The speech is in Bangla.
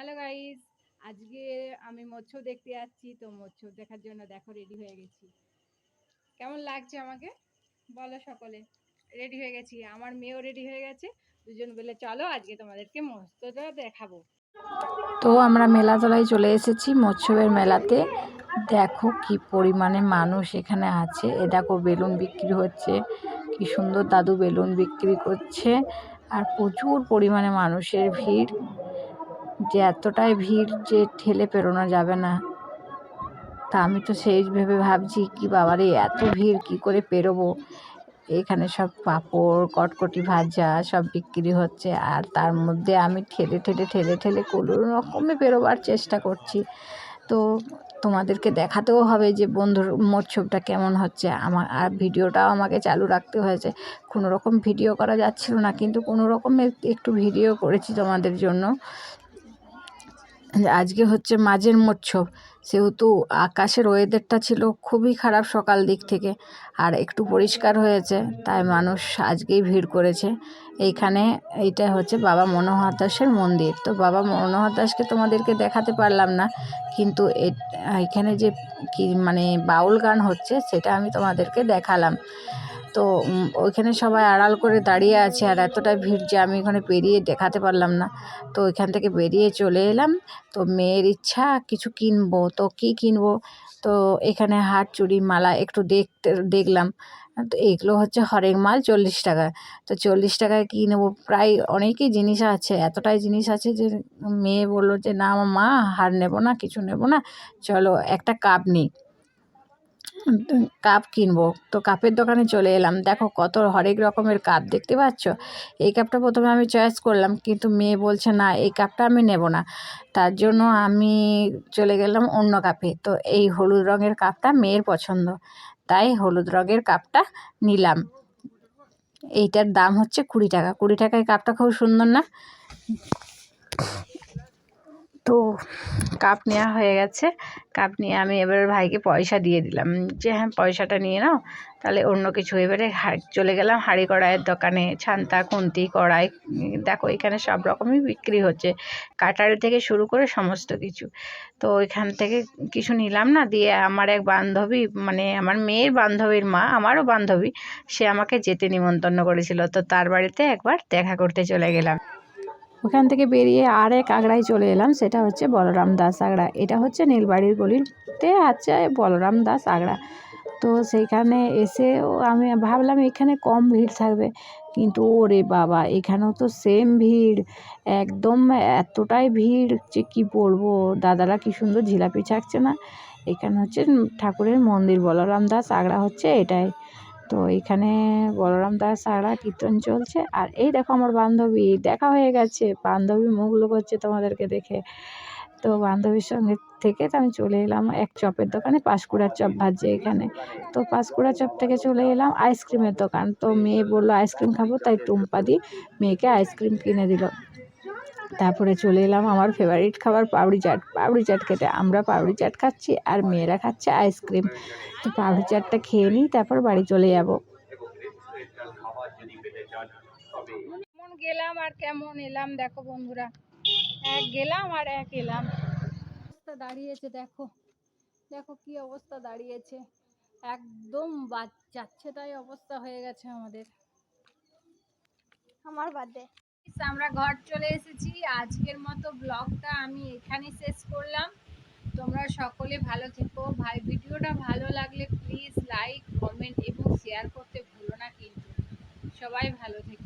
হ্যালো গাইস, আজকে আমি মৎস্য দেখতে যাচ্ছি, তো মৎস্য দেখার জন্য দেখো রেডি হয়ে গেছি। কেমন লাগছে আমাকে? বলো সকলে। রেডি হয়ে গেছি, আমার মেয়েও রেডি হয়ে গেছে, দুজন বলে চলো আজকে তোমাদেরকে মৎস্যটা দেখাবো। তো আমরা মেলাতলায় চলে এসেছি মৎস্যের মেলাতে। দেখো কি পরিমাণে মানুষ এখানে আছে। এ দেখো বেলুন বিক্রি হচ্ছে, কি সুন্দর দাদু বেলুন বিক্রি করছে, আর প্রচুর পরিমাণে মানুষের ভিড়। যে এতটাই ভিড় যে ঠেলে পেরোনো যাবে না। তা আমি তো সেই ভেবে ভাবছি, কি বাবারে, এত ভিড়, কি করে পেরোবো? এখানে সব পাঁপড়, কটকটি ভাজা, সব বিক্রি হচ্ছে। আর তার মধ্যে আমি ঠেলে ঠেলে ঠেলে ঠেলে কোনো রকমে পেরোবার চেষ্টা করছি। তো তোমাদেরকে দেখাতেও হবে যে বন্ধুর মৎসবটা কেমন হচ্ছে। আমার আর ভিডিওটাও আমাকে চালু রাখতে হয়েছে। কোনো রকম ভিডিও করা যাচ্ছিল না, কিন্তু কোনো রকমে একটু ভিডিও করেছি তোমাদের জন্য। আজকে হচ্ছে মাঝের মৎসব সেহেতু আকাশের ওয়েদারটা ছিল খুবই খারাপ সকাল দিক থেকে, আর একটু পরিষ্কার হয়েছে, তাই মানুষ আজকেই ভিড় করেছে। এইখানে এইটা হচ্ছে বাবা মনোহর দাসের মন্দির। তো বাবা মনোহর দাসকে তোমাদেরকে দেখাতে পারলাম না, কিন্তু এখানে যে কি মানে বাউল গান হচ্ছে, সেটা আমি তোমাদেরকে দেখালাম। তো ওইখানে সবাই আড়াল করে দাঁড়িয়ে আছে আর এতটা ভিড় যে আমি ওখানে পেরিয়ে দেখাতে পারলাম না। তো ওইখান থেকে বেরিয়ে চলে এলাম। তো মেয়ের ইচ্ছা, কিছু কিনবো, তো কী কিনবো? তো এখানে হাট চুড়ি, মালা একটু দেখতে, দেখলাম। তো এগুলো হচ্ছে হরেক মাল চল্লিশ টাকা। তো চল্লিশ টাকায় কী নেব? প্রায় অনেকই জিনিস আছে, এতটাই জিনিস আছে যে মেয়ে বলল যে, না মা, হার নেব না, কিছু নেব না, চলো একটা কাপ নিই। কাপ কিনবো। তো কাপের দোকানে চলে এলাম। দেখো কত হরেক রকমের কাপ, দেখতে পাচ্ছ? এই কাপটা প্রথমে আমি চয়েস করলাম, কিন্তু মেয়ে বলছে, না, এই কাপটা আমি নেব না। তার জন্য আমি চলে গেলাম অন্য কাপে। তো এই হলুদ রঙের কাপটা মেয়ের পছন্দ, তাই হলুদ রঙের কাপটা নিলাম। এইটার দাম হচ্ছে কুড়ি টাকা। কুড়ি টাকায় কাপটা খুব সুন্দর না? তো কাপ নেওয়া হয়ে গেছে। কাপ নিয়ে আমি এবার ভাইকে পয়সা দিয়ে দিলাম। যে হ্যাঁ পয়সাটা নিয়ে নাও। তাহলে অন্য কিছু। এবারে চলে গেলাম হাঁড়ি কড়াইয়ের দোকানে। ছান্তা, খুন্তি, কড়াই, দেখো এখানে সব রকমই বিক্রি হচ্ছে। কাটারি থেকে শুরু করে সমস্ত কিছু। তো ওইখান থেকে কিছু নিলাম না। দিয়ে আমার এক বান্ধবী মানে আমার মেয়ের বান্ধবীর মা, আমারও বান্ধবী, সে আমাকে যেতে নিমন্ত্রণ করেছিল। তো তার বাড়িতে একবার দেখা করতে চলে গেলাম। ওখান থেকে বেরিয়ে আর এক আগ্রায় চলে এলাম, সেটা হচ্ছে বলরাম দাস আগ্রা। এটা হচ্ছে নীলবাড়ির গলিতে আছে বলরাম দাস আগ্রা। তো সেইখানে এসেও আমি ভাবলাম এখানে কম ভিড় থাকবে, কিন্তু ওরে বাবা, এখানেও তো সেম ভিড়, একদম এতটাই ভিড় যে কী বলব, দাদারা কী সুন্দর জিলাপি ছাকছে না। এখানে হচ্ছে ঠাকুরের মন্দির, বলরাম দাস আগ্রা হচ্ছে এটাই। তো এখানে বলরাম দাস সারা কীর্তন চলছে। আর এই দেখো আমার বান্ধবী, দেখা হয়ে গেছে। বান্ধবী মুখ লুকোচ্ছে তোমাদেরকে দেখে। তো বান্ধবীর সঙ্গে থেকে তো আমি চলে এলাম এক চপের দোকানে, পাঁশকুড়ার চপ ভাজছে এখানে। তো পাঁশকুড়া চপ থেকে চলে এলাম আইসক্রিমের দোকান। তো মেয়ে বলল আইসক্রিম খাব? তাই টুম্পা দি মেয়েকে আইসক্রিম কিনে দিল। তারপরে চলে এলাম আমার ফেভারিট খাবার পাউড়ি চাট। পাউড়ি চাট খেতে আমরা পাউড়ি চাট খাচ্ছি আর মেয়েরা খাচ্ছে আইসক্রিম তো পাউড়ি চাটটা খেয়ে নিই তারপর বাড়ি চলে যাব। কেমন গেলাম আর কেমন এলাম দেখো বন্ধুরা। এক গেলাম আর এক এলাম। অবস্থা দাঁড়িয়েছে দেখো। দেখো কি অবস্থা দাঁড়িয়েছে। একদম যাচ্ছে তাই অবস্থা হয়ে গেছে আমাদের। আমার বাদে আমরা ঘর চলে এসেছি। আজকের মতো ব্লগটা আমি এখানে শেষ করলাম। তোমরা সকলে ভালো থেকো। ভাই, ভিডিওটা ভালো লাগলে প্লিজ লাইক কমেন্ট এবং শেয়ার করতে ভুলো না কিন্তু। সবাই ভালো থেকো।